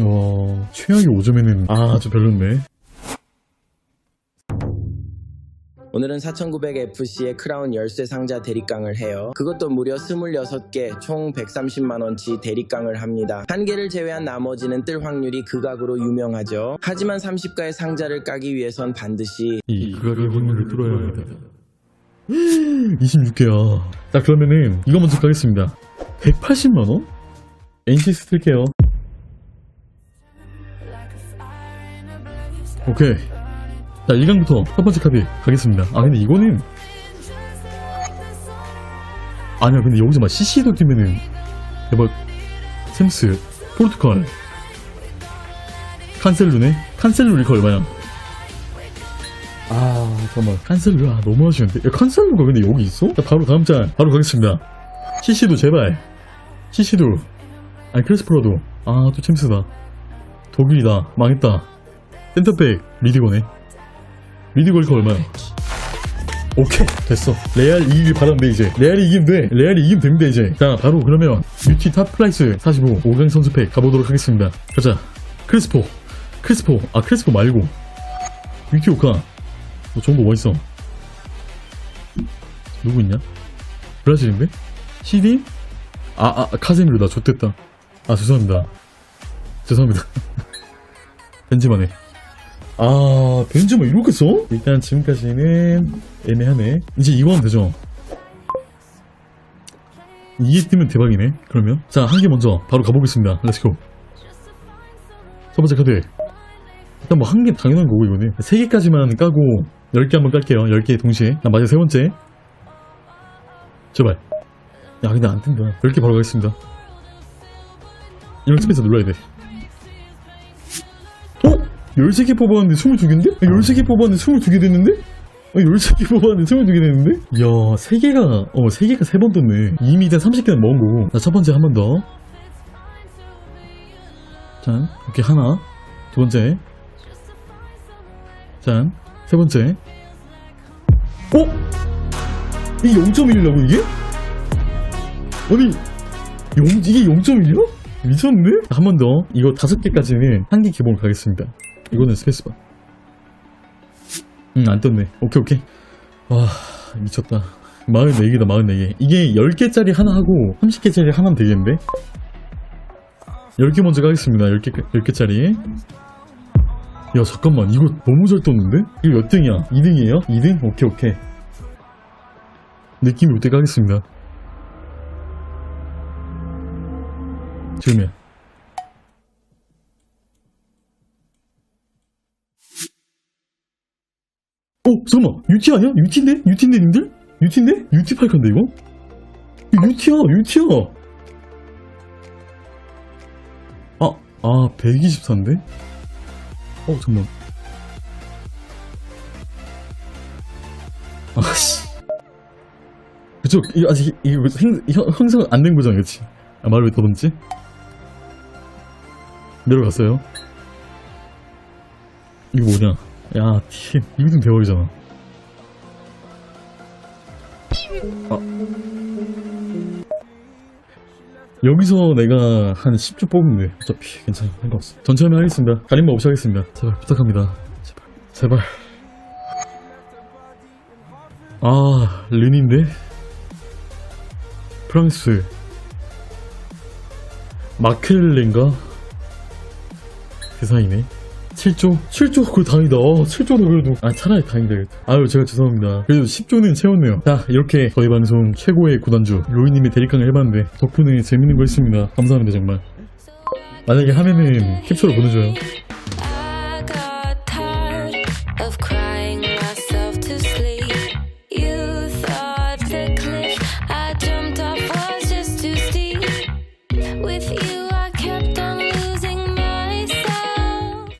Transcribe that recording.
와, 최악의 5점에는 아, 좀 별론데. 오늘은 4900FC의 크라운 열쇠 상자 대립강을 해요. 그것도 무려 26개, 총 130만원치 대립강을 합니다. 한 개를 제외한 나머지는 뜰 확률이 극악으로 유명하죠. 하지만 30가의 상자를 까기 위해선 반드시 이 극악의 확률을 뚫어야 합니다. 26개야. 자, 그러면은 이거 먼저 가겠습니다. 180만원? NCS 틀게요. 오케이. 자, 1강부터 첫 번째 카드 가겠습니다. 아, 근데 이거는. 아니야, 근데 여기서 막 CC도 뛰면은. 대박. 샘스, 포르투갈. 칸셀루네? 칸셀루 이거 얼마야? 아, 잠깐만. 칸셀루, 아, 너무 아쉬운데. 야, 칸셀루가 근데 여기 있어? 자, 바로 다음 장. 바로 가겠습니다. CC도 제발. CC도. 아니, 크리스프로도. 아, 또 챔스다. 독일이다. 망했다. 센터백, 리디거네. 리디거 이거 얼마야? 오케이, 됐어. 레알 이기길 바란데, 이제. 레알이 이기면 돼. 레알이 이기면 됩니다, 이제. 자, 바로 그러면, 뮤티 탑 플라이스 45, 5강 선수팩 가보도록 하겠습니다. 가자. 크리스포. 크리스포. 아, 크리스포 말고. 뮤티 오카. 뭐 좋은 거 뭐 있어? 누구 있냐? 브라질인데? CD? 아, 아, 카세미로다. 좋됐다. 아, 죄송합니다. 죄송합니다. 벤지마네. 아, 벤지마 이렇게 써? 일단 지금까지는 애매하네. 이제 이거 하면 되죠? 이게 뜨면 대박이네, 그러면. 자, 한 개 먼저 바로 가보겠습니다. 렛츠고. 첫 번째 카드. 일단 뭐 한 개 당연한 거고 이거는 세 개까지만 까고 열개 한번 깔게요. 열개 동시에. 나 마지막 세 번째. 제발. 야 근데 안 뜬다. 열개 바로 가겠습니다. 이런 스페이스 눌러야 돼. 어? 13개 뽑았는데 22개인데? 13개 뽑았는데 22개 됐는데? 아, 13개 뽑았는데 22개 됐는데? 이야, 3개가, 어, 3개가 3번 떴네. 이미 일단 30개는 먹은 거고. 자, 첫 번째 한 번 더. 짠. 오케이, 하나. 두 번째. 짠. 세 번째. 어? 이게 0.1이라고 이게? 아니, 0, 이게 0.1이야? 미쳤네? 한 번 더. 이거 다섯 개까지는 한 개 기본으로 가겠습니다. 이거는 스페이스바. 응, 안 떴네. 오케이, 오케이. 와, 미쳤다. 44개다, 44개. 이게 10개짜리 하나 하고 30개짜리 하나면 되겠는데? 10개 먼저 가겠습니다. 10개, 10개짜리. 야 잠깐만 이거 너무 잘 떴는데? 이거 몇 등이야? 2등이에요? 2등? 오케이 오케이 느낌이 올때 가겠습니다 지금이야 어 잠깐만 UT 아니야? UT인데? UT인데 님들? UT인데? UT 팔칸데 이거? UT야 UT야 아, 아 124인데? 어, 잠깐만. 아씨. 그쪽, 이거 아직, 이거 행, 형, 형성 안 된 거잖아, 그치? 아, 말을 왜 더듬지? 내려갔어요. 이거 뭐냐? 야, 팀. 이거 좀 대박이잖아. 아. 여기서 내가 한 10초 뽑으면 돼. 어차피 괜찮아. 상관없어. 전체하면 하겠습니다. 가림바 없이 하겠습니다. 제발 부탁합니다. 제발. 제발. 아, 르니인데? 프랑스. 마켈렌가? 대상이네. 7조? 7조 그거 다행이다. 어, 7조도 그래도. 아, 차라리 다행이다. 아유, 제가 죄송합니다. 그래도 10조는 채웠네요. 자, 이렇게 저희 방송 최고의 구단주, 로이님이 대립강을 해봤는데, 덕분에 재밌는 거 했습니다. 감사합니다, 정말. 만약에 하면은 캡처로 보내줘요.